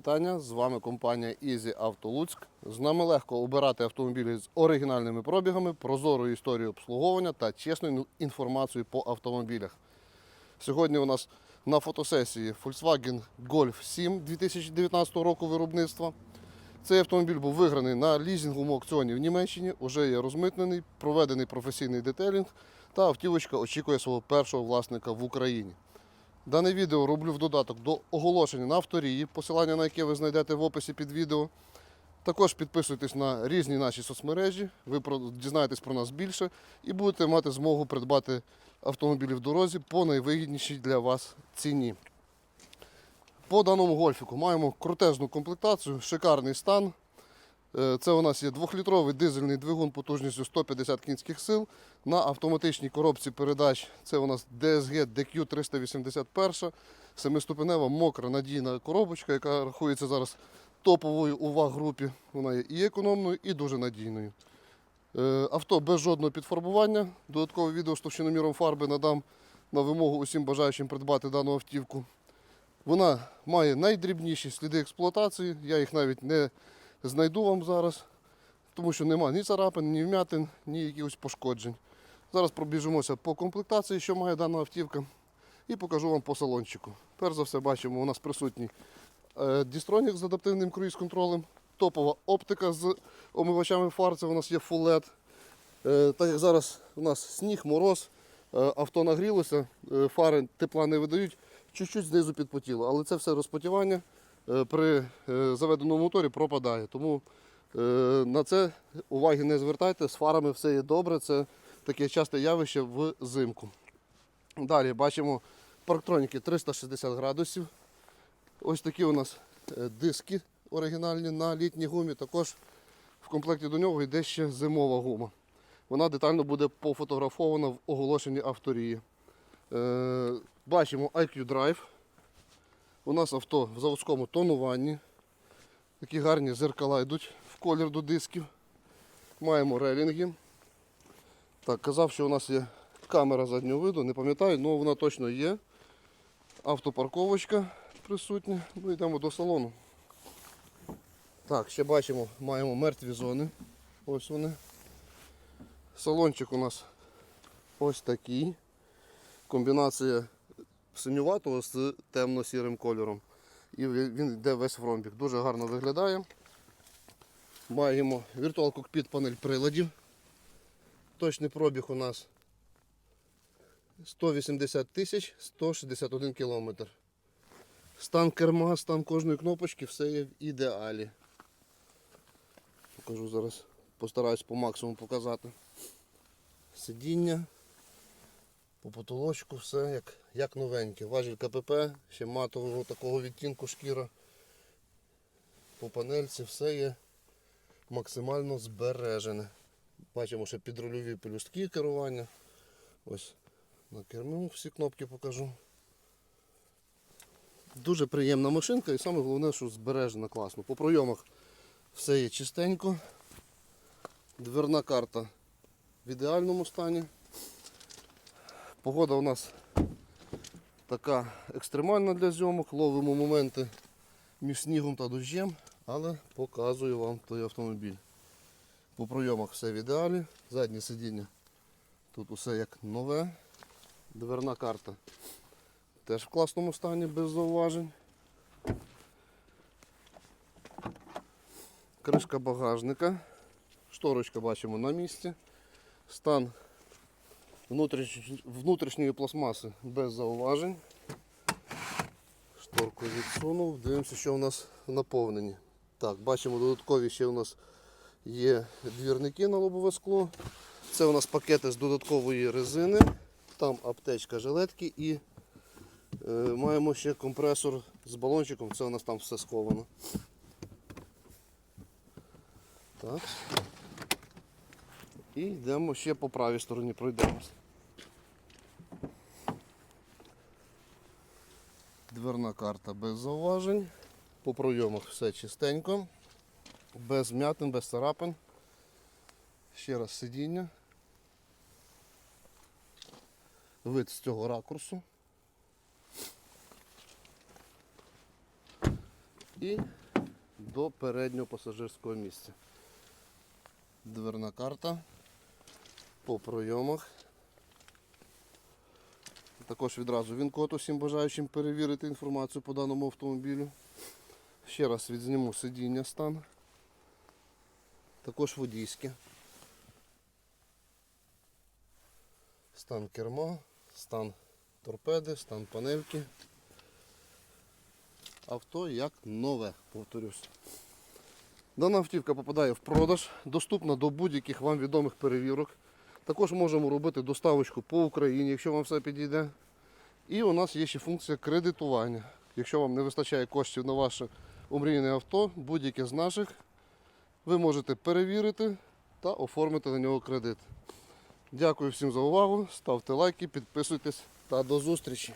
вітання. З вами компанія Easy Auto Луцьк. З нами легко обирати автомобілі з оригінальними пробігами, прозорою історією обслуговування та чесною інформацією по автомобілях. Сьогодні у нас на фотосесії Volkswagen Golf 7 2019 року виробництва. Цей автомобіль був виграний на лізинговому аукціоні в Німеччині, вже є розмитнений, проведений професійний детейлінг та автівочка очікує свого першого власника в Україні. Дане відео роблю в додаток до оголошення на авторії, посилання на яке ви знайдете в описі під відео. Також підписуйтесь на різні наші соцмережі, ви дізнаєтесь про нас більше і будете мати змогу придбати автомобілі в дорозі по найвигіднішій для вас ціні. По даному гольфіку маємо крутезну комплектацію, шикарний стан. Е, Це у нас є 2-літровий дизельний двигун потужністю 150 кінських сил. На автоматичній коробці передач це у нас DSG DQ 381, семиступенева мокра надійна коробочка, яка рахується зараз топовою у ВАГ-групі. Вона є і економною, і дуже надійною. Е, Авто без жодного підфарбування. Додаткове відео з товщиноміром фарби надам на вимогу усім бажаючим придбати дану автівку. Вона має найдрібніші сліди експлуатації. Я їх навіть не знайду вам зараз, тому що нема ні царапин, ні вмятин, ні якихось пошкоджень. Зараз пробіжимося по комплектації, що має дана автівка, і покажу вам по салончику. Перш за все, бачимо, у нас присутній е, дістронік з адаптивним круїз-контролем, топова оптика з омивачами фар, це у нас є. Е, Так як зараз у нас сніг, мороз, е, авто нагрілося, е, фари тепла не видають, чуть-чуть знизу підпотіло, але це все розпотівання при е, заведеному моторі пропадає. Тому е, на це уваги не звертайте, з фарами все є добре, це таке часте явище взимку. Далі бачимо парктроніки 360 градусів. Ось такі у нас е, диски оригінальні на літній гумі. Також в комплекті до нього йде ще зимова гума. Вона детально буде пофотографована в оголошенні авторії. Е, бачимо IQ Drive. У нас авто в заводському тонуванні. Такі гарні зеркала йдуть в колір до дисків. Маємо релінги. Так, казав, що у нас є камера заднього виду, не пам'ятаю, але вона точно є. Автопарковочка присутня. Ну йдемо до салону. Так, ще бачимо, маємо мертві зони. Ось вони. Салончик у нас ось такий. Комбінація синюватого з темно-сірим кольором. І він йде весь в ромбік. Дуже гарно виглядає. Маємо Virtual Cockpit панель приладів. Точний пробіг у нас 180 тисяч 161 кілометр. Стан керма, стан кожної кнопочки, все є в ідеалі. Покажу зараз, постараюсь по максимуму показати. Сидіння, по потолочку все як, як новеньке. Важіль КПП, ще матового такого відтінку шкіра. По панельці все є максимально збережене. Бачимо ще підрульові пелюстки керування. Ось на керму всі кнопки покажу. Дуже приємна машинка і саме головне, що збережена класно. По пройомах все є чистенько. Дверна карта в ідеальному стані. Погода у нас така екстремальна для зйомок, ловимо моменти між снігом та дощем, але показую вам той автомобіль. По пройомах все в ідеалі, заднє сидіння тут усе як нове. Дверна карта теж в класному стані, без зауважень. Кришка багажника. Шторочка бачимо на місці. Стан внутрішньої пластмаси без зауважень. Шторку відсунув. Дивимося, що у нас в наповненні. Так, бачимо додаткові ще у нас є двірники на лобове скло. Це у нас пакети з додаткової резини. Там аптечка жилетки і е, маємо ще компресор з балончиком. Це у нас там все сховано. Так. І йдемо ще по правій стороні, пройдемося. Дверна карта без зауважень. По пройомах все чистенько, без м'ятин, без царапин. Ще раз сидіння. Вид з цього ракурсу. І до переднього пасажирського місця. Дверна карта по пройомах. Також відразу він код усім бажаючим перевірити інформацію по даному автомобілю. Ще раз відзніму сидіння стан. Також водійське. Стан керма, стан торпеди, стан панельки. Авто як нове, повторюсь. Дана автівка попадає в продаж, доступна до будь-яких вам відомих перевірок. Також можемо робити доставочку по Україні, якщо вам все підійде. І у нас є ще функція кредитування. Якщо вам не вистачає коштів на ваше умрійне авто, будь-яке з наших, ви можете перевірити та оформити на нього кредит. Дякую всім за увагу. Ставте лайки, підписуйтесь та до зустрічі!